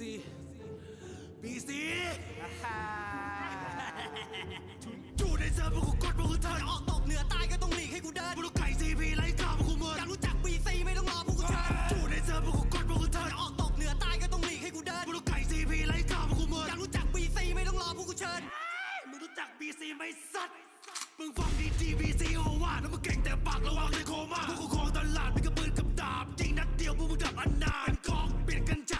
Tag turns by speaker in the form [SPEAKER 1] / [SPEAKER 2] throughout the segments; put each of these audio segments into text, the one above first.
[SPEAKER 1] ซีบีซี
[SPEAKER 2] จู่ในเซิร์ฟพวกกูกดพวกกูเทิร์นออกตกเหนือใต้ก็ต้องหลีกให้กูเดินพวกกูไก่ซีพีไล่ข้าวพวกกูเมินอยากรู้จักบีซีไม่ต้องรอพวกกูเชิญจู่ในเซิร์ฟพวกกูกดพวกกูเทิร์นออกตกเหนือใต้ก็ต้องหลีกให้กูเดินพวกกูไก่ซีพีไล่ข้าวพวกกูเมินอยากรู้จักบีซีไม่ต้องรอพวกกูเชิญมึงรู้จักบีซีไหมสัตว์มึงฟังดีดีบีซีโอว่าแล้วมึงเก่งแต่ปากระวังเลยโคม่าพวกกูครองตลาดมีกระปืนกับดาบยิงนัดเดียวพวกมึงดับอันนาเป็นกองเปลี่ยนกัญชาให้มันกล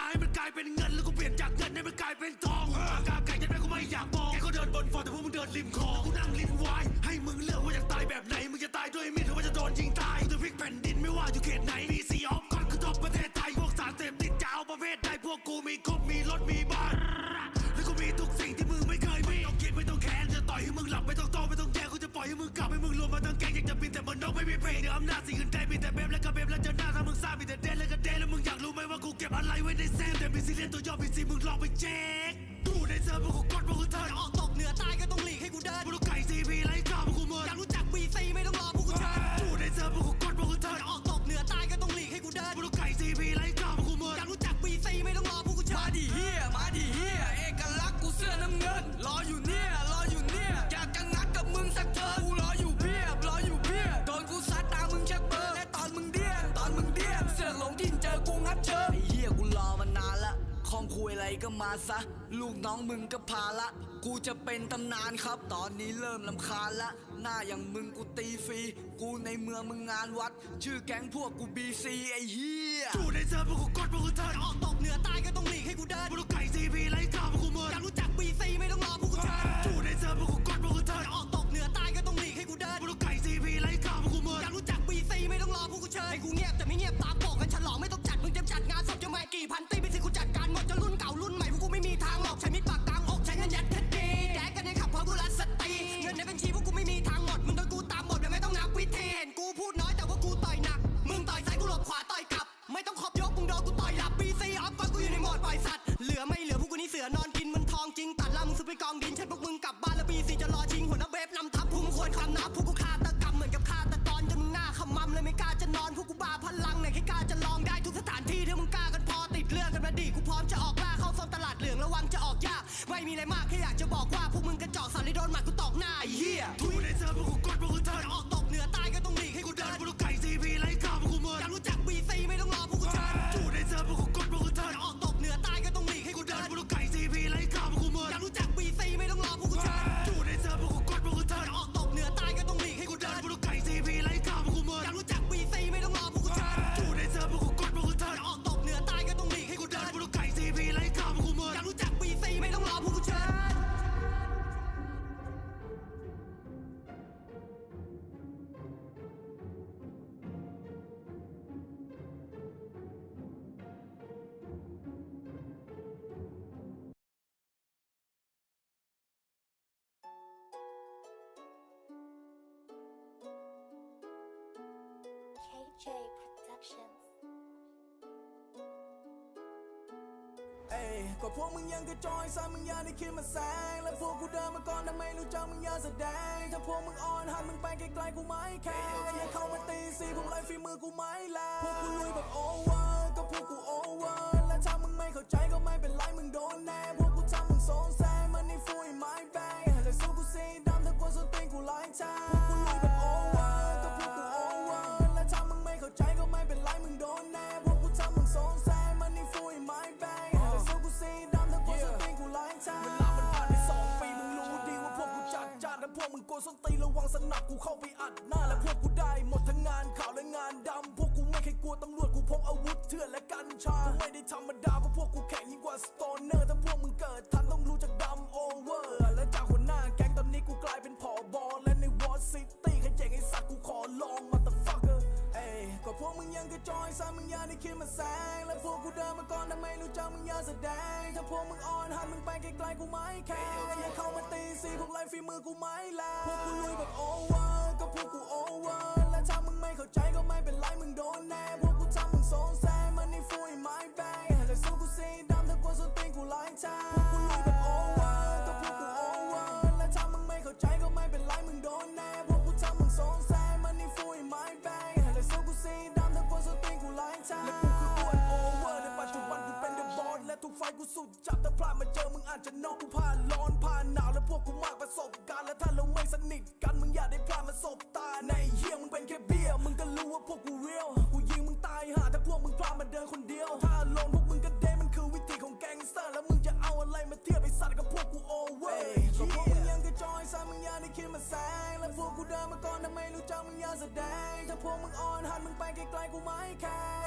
[SPEAKER 2] าย เป็นเงินแล้วกูเปลี่ยนจากเงินให้มันกลายเป็นทองปากกาไก่ยันแม่กูไม่อยากมองแกก็เดินบนฟอร์แต่พวกมึงเดินริมคลองกูนั่งลิ้นวายให้มึงเลือกว่าอยากตายแบบไหนมึงจะตายด้วยมีดหรือว่าจะโดนยิงตายจะพลิกแผ่นดินไม่ว่าอยู่เขตไหนมีซีออฟคอนคือท็อปประเทศไทยพวกสารเสพติดจะเอาประเภทใดพวกกูมีครบมีรถมีบ้านแล้วกูมีทุกสิ่งที่มึงไม่เคยมีไม่ต้องคิดไม่ต้องแค้นจะต่อยให้มึงหลับไม่ต้องโตไม่ต้องแย่กูจะปล่อยให้มึงกลับให้มึงรวมมาทั้งแก๊งอยากจะบินแต่มันนกไม่มีเพลงเหนืออำนาจสิง รียสตัวย่อมีซีมึงลองไปเช็คดูในเซิร์ฟพวกกูกดพวกกูเทิร์นออกตกเหนือใต้ก็ต้องหลีกให้กูเดินพวกกูไก่ซีพีไล่ข้าวพวกกูเมินอยากรู้จักบีซีไม่ต้องรอพวกกูเชิญดูในเซิร์ฟพวกกูกดพวกกูเทิร์นออกตกเหนือใต้ก็ต้องหลีกให้กูเดินพวกกูไก่ซีพีไล่ข้าวพวกกูเมินอยากรู้จักบีซีไม่ต้องรอพวกกูเชิญ
[SPEAKER 3] มาดิเฮียมาดิเฮียเอกลักษณ์กูเสื้อน้ำเงินรออยู่เนี่ยรออยู่เนี่ยอยากจะงัดกับมึงสักเทิร์นกูรออยู่เพียบรออยู่เพียบโดนกูซัดตามมึงชักเบอร์และตอนมึงเดี้ยนตอนมึงเดี้ยนเสือกหลงทิ่นเจอกูงัดเชิญไอ้เฮียกูรอมานานละค องคุยอะไรก็มาซะ ลูกน้องมึงก็พาละ กูจะเป็นตำนานครับ ตอนนี้เริ่มลำคาญละ หน้าอย่างมึงกูตีฟรี กูในเมืองมึงงานวัด ชื่อแก๊งพวกกูบีซีไอ้เฮีย
[SPEAKER 2] ดูในเซิร์ฟพวกกูกดพวกกูเทิร์นออกตกเหนือใต้ก็ต้องหลีกให้กูเดินพวกกูไก่ซีพีไล่ข้าวพวกกูเมินอยากรู้ รับพวกกูฆาตกรรมเหมือนกับฆาตกรจนมึงหน้าขมำเลยไม่กล้าจะนอนพวกกูบ้าพลังไหนแค่กล้าจะลองได้ทุกสถานที่ถ้ามึงกล้ากันพอติดเรื่องกันมาดีกูพร้อมจะออกล่าเข้าโซนตลาดเหลืองระวังจะออกยากไม่มีอะไรมากแค่อยากจะบอกว่าพวกมึงกระจอกสารเลยโดนหมัดกูตอกหน้าไอ้เหี้ย
[SPEAKER 4] KJ Productions.
[SPEAKER 5] เอ้ยก็พวกมึงยังกระจอยซ้ำมึงยังได้คิดมาแซงและพวกกูเดินมาก่อนทำไมรู้จักมึงอย่าแสดง ถ้าพวกมึงอ่อนหันมึงไปไกลๆกูไม่แคร์อย่าเข้ามาตีสีพวกไรฝีมือกูไม่แลพวกกูลุยแบบโอเวอร์ก็พวกกูโอเวอร์และถ้ามึงไม่เข้าใจก็ไม่เป็นไรมึงโดนแน่พวกกูทำมึงสงสัยมันนี่ฟูยไม้แบ กูเข้าไปอัดหน้าและพวกกูได้หมดทั้งงานข่าวและงานดำพวกกูไม่เคยกลัวตำรวจกูพกอาวุธเถื่อนและกัญชากูไม่ได้ธรรมดาเพราะพวกกูแข็งยิ่งกว่าสโตนเนอร์ถ้าพวกมึงเกิดทันต้องรู้ ยังกระจอยซ้ำมึงยังได้คิดมาแซงและพวกกูเดินมาก่อนทำไมรู้จักมึงอย่าแสดงถ้าพวกมึงอ่อนหันมึงไปไกลๆกูไม่แคร์อย่าเข้ามาตีสีพวกไรฝีมือกูไม่แลพวกกูลุยแบบโอเวอร์ก็พวกกูโอเวอร์และถ้ามึงไม่เข้าใจก็ไม่เป็นไรมึงโดนแน่พวกกูทำมึงสงสัยมันนี่ฟูยไม้
[SPEAKER 6] ถ้าเราไม่สนิทกันมึงอย่าได้พลาดมาสบตาในเฮียมึงเป็นแค่เบี้ยมึงก็รู้ว่าพวกกูเรียวกูยิงมึงตายหาถ้าพวกมึงพลาดมาเดินคนเดียว ถ้าลงพวกมึงก็เดมันคือวิธีของแก๊งสเตอร์แล้วมึงจะเอาอะไรมาเทียบไอสัตว์กับพวกกูโอเวอร์ก็พวกมึงยังกระจอยซะมึงอย่าได้คิดมาแซงและพวกกูเดินมาก่อนทำไมรู้จักมึงอย่าแสดงถ้าพวกมึงอ่อนหันมึงไปไกลๆกูไม่แคร์